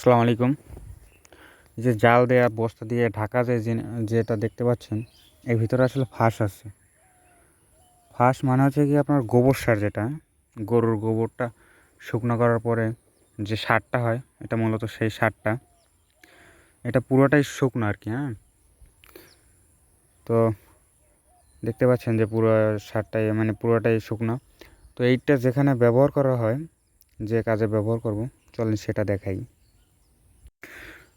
আসসালামু আলাইকুম। যে জাল দেয়া বস্তা দিয়ে ঢাকা যে যেটা দেখতে পাচ্ছেন, এর ভিতরে আসলে ফাঁস আছে। ফাঁস মানে হচ্ছে কি আপনার গোবর সার যেটা, গরুর গোবরটা শুকনো করার পরে যে সারটা হয়, এটা মূলত সেই সারটা। এটা পুরোটাই শুকনো আর কি হ্যাঁ? তো দেখতে পাচ্ছেন যে পুরো সারটাই মানে পুরোটাই শুকনো। তো এইটা যেখানে ব্যবহার করা হয়, যে কাজে ব্যবহার করব, চলেন সেটা দেখাই।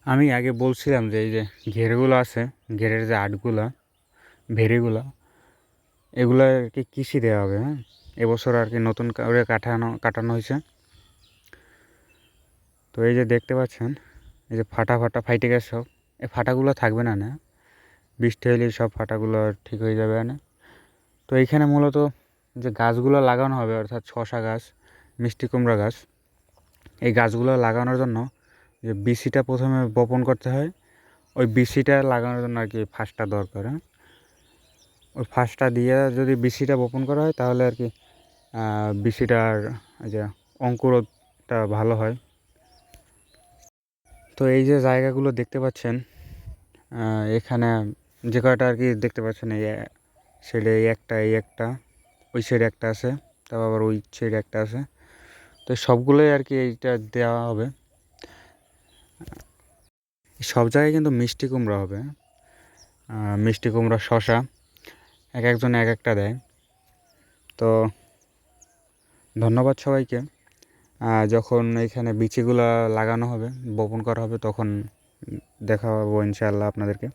আমি আগে বলছিলাম যে এই যে ঘেরগুলো আছে, ঘেরের যে আটগুলা, ভেড়িগুলো এগুলো আর কি কৃষি দেওয়া হবে হ্যাঁ? এবছর আর কি নতুন করে কাটানো কাটানো হয়েছে। তো এই যে দেখতে পাচ্ছেন, এই যে ফাটা ফাটা ফাইটে গেছে সব। এই ফাটাগুলো থাকবে না না? বৃষ্টি হলেই সব ফাটাগুলো ঠিক হয়ে যাবে, না? তো এইখানে মূলত যে গাছগুলো লাগানো হবে, অর্থাৎ শশা গাছ, মিষ্টি কুমড়া গাছ, এই গাছগুলো লাগানোর জন্য যে বিসিটা প্রথমে বপন করতে হয়। ওই বিসিটা লাগানোর জন্য আর কি ফাঁসটা দরকার হ্যাঁ? ওই ফাঁসটা দিয়ে যদি বিসিটা বপন করা হয়, তাহলে আর কি বিসিটার যে অঙ্কুরটা ভালো হয়। তো এই যে জায়গাগুলো দেখতে পাচ্ছেন এখানে যে কয়টা আর কি দেখতে পাচ্ছেন, এই সাইডে এই একটা এই একটা, ওই সাইডে একটা আছে তারপর আবার ওই সাইডে একটা আছে। তো সবগুলোই আর কি এইটা দেওয়া হবে। সব জায়গায় কিন্তু মিষ্টি কুমড়া হবে। মিষ্টি কুমড়া শশা এক একজন এক একটা দেয়। তো ধন্যবাদ সবাইকে। যখন এখানে বিচিগুলা লাগানো হবে, বপন করা হবে, তখন দেখা পাবো ইনশাআল্লাহ আপনাদেরকে।